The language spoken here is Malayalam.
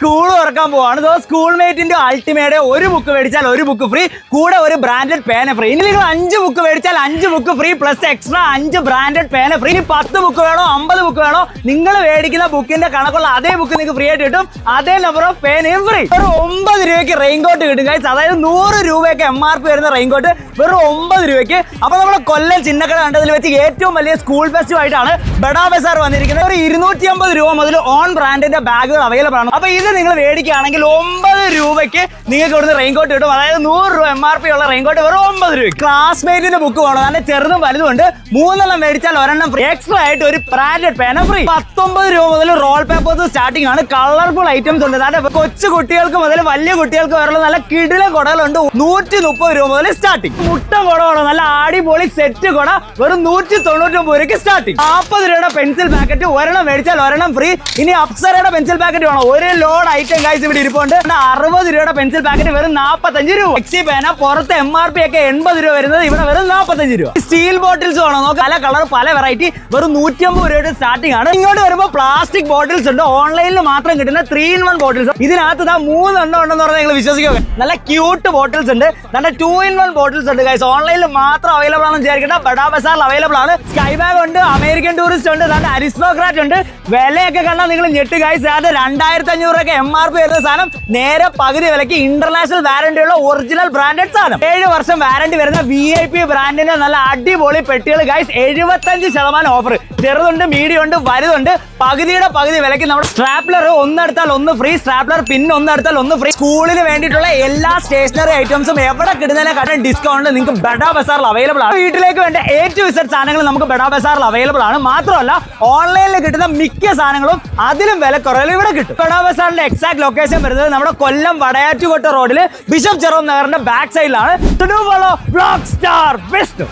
സ്കൂൾ തുറക്കാൻ പോവാണ്. സോ സ്കൂൾ മേറ്റിന്റെ അൾട്ടിമേറ്റ് ഒരു ബുക്ക് മേടിച്ചാൽ ഒരു ബുക്ക് ഫ്രീ കൂടെ ഒരു ബ്രാൻഡഡ് പേന ഫ്രീ ഇനി നിങ്ങൾ അഞ്ച് ബുക്ക് മേടിച്ചാൽ അഞ്ച് ബുക്ക് ഫ്രീ പ്ലസ് എക്സ്ട്രാ അഞ്ച് ബ്രാൻഡഡ് പേന ഫ്രീ ഇനി പത്ത് ബുക്ക് വേണോ അമ്പത് ബുക്ക് വേണോ നിങ്ങൾ മേടിക്കുന്ന ബുക്കിന്റെ കണക്കുള്ള അതേ ബുക്ക് നിങ്ങൾക്ക് ഫ്രീ ആയിട്ട് കിട്ടും. അതേ നമ്പർ ഓഫ് പേനയും ഫ്രീ ഒരു ഒമ്പത് രൂപയ്ക്ക് റെയിൻകോട്ട് കിട്ടും guys. അതായത് നൂറ് രൂപയൊക്കെ എം ആർ പി വരുന്ന റെയിൻകോട്ട് വെറും ഒമ്പത് രൂപയ്ക്ക്. അപ്പൊ നമ്മുടെ കൊല്ലം ചിന്നക്കട കണ്ടതിൽ വെച്ച് ഏറ്റവും വലിയ സ്കൂൾ ഫെസ്റ്റിവൽ ആയിട്ടാണ് ബഡാ ബസാർ വന്നിരിക്കുന്നത്. ഒരു ഇരുന്നൂറ്റി അമ്പത് രൂപ മുതൽ ഓൺ ബ്രാൻഡിന്റെ ബാഗുകൾ അവൈലബിൾ ആണ്. അപ്പൊ ഇത് നിങ്ങൾ മേടിക്കുകയാണെങ്കിൽ ഒമ്പത് രൂപയ്ക്ക് നിങ്ങൾക്ക് ഇവിടുന്ന് റെയിൻകോട്ട് കിട്ടും. അതായത് നൂറ് രൂപ എം ആർ പി ഉള്ള റെയിൻകോട്ട് വെറും ഒമ്പത് രൂപ ക്ലാസ്മേറ്റിന്റെ ബുക്ക് വേണം. നല്ല ചെറുതും വലുതും ഉണ്ട്. മൂന്നെണ്ണം മേടിച്ചാൽ ഒരെണ്ണം ഫ്രീ എക്സ്ട്രാ ആയിട്ട് ഒരു ബ്രാൻഡഡ് പേന ഫ്രീ പത്തൊമ്പത് രൂപ മുതൽ റോൾ പേപ്പേഴ്സ് സ്റ്റാർട്ടിംഗ് ആണ്. കളർഫുൾ ഐറ്റംസ് ഉണ്ട്. അതായത് കൊച്ചു കുട്ടികൾക്ക് മുതൽ വലിയ കുട്ടികൾക്ക് വരെയുള്ള നല്ല കിടില കുടകളുണ്ട്. നൂറ്റി മുപ്പത് രൂപ മുതൽ സ്റ്റാർട്ടിംഗ് മുട്ട കുട വേണം. നല്ല അടിപൊളി സെറ്റ് കുട. വെറും നൂറ്റി തൊണ്ണൂറ്റി ഒമ്പത് രൂപയ്ക്ക് സ്റ്റാർട്ടിംഗ് നാൽപ്പത് രൂപയുടെ പെൻസിൽ പാക്കറ്റ് ഒരെണ്ണം മേടിച്ചാൽ ഒരെണ്ണം ഫ്രീ ഇനി അപ്സരയുടെ പെൻസിൽ പാക്കറ്റ് വേണം. ഒരു ലോഡ് ഐറ്റം കാഴ്ച ഇവിടെ ഇരിപ്പുണ്ട്. അറുപത് രൂപയുടെ പെൻസിൽ പാക്കറ്റ് വെറും നാൽപ്പത്തഞ്ച് രൂപ. എക്സി പേന പുറത്ത് എം ആർ പി ഒക്കെ എൺപത് രൂപ വരുന്നത് ഇവിടെ വെറും നാൽപ്പത്തഞ്ച് രൂപ. സ്റ്റീൽ ബോട്ടിൽസ് വേണം? നോക്കാം പല കളർ പല വെറൈറ്റി വെറും നൂറ്റി അമ്പത് രൂപയുടെ സ്റ്റാർട്ടിംഗ് ആണ്. ഇങ്ങോട്ട് വരുമ്പോൾ പ്ലാസ്റ്റിക് ബോട്ടിൽസ് ഉണ്ട്. ഓൺലൈനിൽ മാത്രം കിട്ടുന്ന ത്രീ ഇൻ വൺ ബോട്ടിൽസ് ഇതിനകത്ത് ഇതാ മൂന്നെണ്ണം ഉണ്ടെന്ന് പറഞ്ഞാൽ നിങ്ങൾ വിശ്വസിക്കുക നല്ല ക്യൂട്ട് ബോട്ടിൽസ് ഉണ്ട്. നല്ല ടു ഇൻ വൺ ബോട്ടിൽസ് ഉണ്ട് ഗൈസ് ഓൺലൈനിൽ മാത്രം അവൈലബിൾ ആണെന്ന് വിചാരിക്കേണ്ട. ബഡാ ബസാറിൽ അവൈലബിൾ ആണ്. സ്കൈ ബാഗ് ഉണ്ട് അമേരിക്കൻ ടൂറിസ്റ്റ് ഉണ്ട് നല്ല അരിസ്റ്റോക്രാറ്റ് ഉണ്ട്. വിലയൊക്കെ കണ്ടാൽ നിങ്ങൾ ഞെട്ട് ഗൈസ് അത് രണ്ടായിരത്തി അഞ്ഞൂറൊക്കെ എം ആർ പി വരുന്ന സാധനം നേരെ പകുതി വിലക്ക് ഇന്റർനാഷണൽ വാറന്റി ഉള്ള ഒറിജിനൽ ബ്രാൻഡഡ് സാധനം. ഏഴ് വർഷം വാറന്റി വരുന്ന വി ഐ പി ബ്രാൻഡിന്റെ നല്ല അടിപൊളി പെട്ടികൾ ഗൈസ് എഴുപത്തഞ്ച് ശതമാനം ഓഫർ ചെറുതുണ്ട് മീഡിയം ഉണ്ട് വലുതുണ്ട്. പകുതിയുടെ പകുതി വിലയ്ക്ക് നമ്മുടെ സ്ട്രാപ്ലർ ഒന്നെടുത്താൽ ഒന്ന് ഫ്രീ സ്ട്രാപ്ലർ പിൻ ഒന്നെടുത്താൽ ഒന്ന് ഫ്രീ സ്കൂളിന് വേണ്ടിയിട്ടുള്ള എല്ലാ സ്റ്റേഷനറി ഐറ്റംസും എവിടെ കിട്ടുന്നതിനെ കിട്ടുന്നതിനെക്കാട്ടും ഡിസ്കൗണ്ട് നിങ്ങൾക്ക് ബഡാ ബസാറിൽ അവൈലബിൾ ആണ്. വീട്ടിലേക്ക് വേണ്ട എ വിസർ സാധനങ്ങൾ നമുക്ക് ബഡാ ബസാറിൽ അവൈലബിൾ ആണ്. മാത്രമല്ല ഓൺലൈനിൽ കിട്ടുന്ന മിക്ക സാധനങ്ങളും അതിലും വില കുറവിൽ ഇവിടെ കിട്ടും. ബഡാ ബസാറിന്റെ എക്സാക്ട് ലൊക്കേഷൻ വരുന്നത് നമ്മുടെ കൊല്ലം വടയാറ്റുകോട്ട റോഡിൽ ബിഷപ്പ് ചെറോ നഗറിന്റെ ബാക്ക് സൈഡിലാണ് സ്റ്റാർ ബെസ്റ്റ്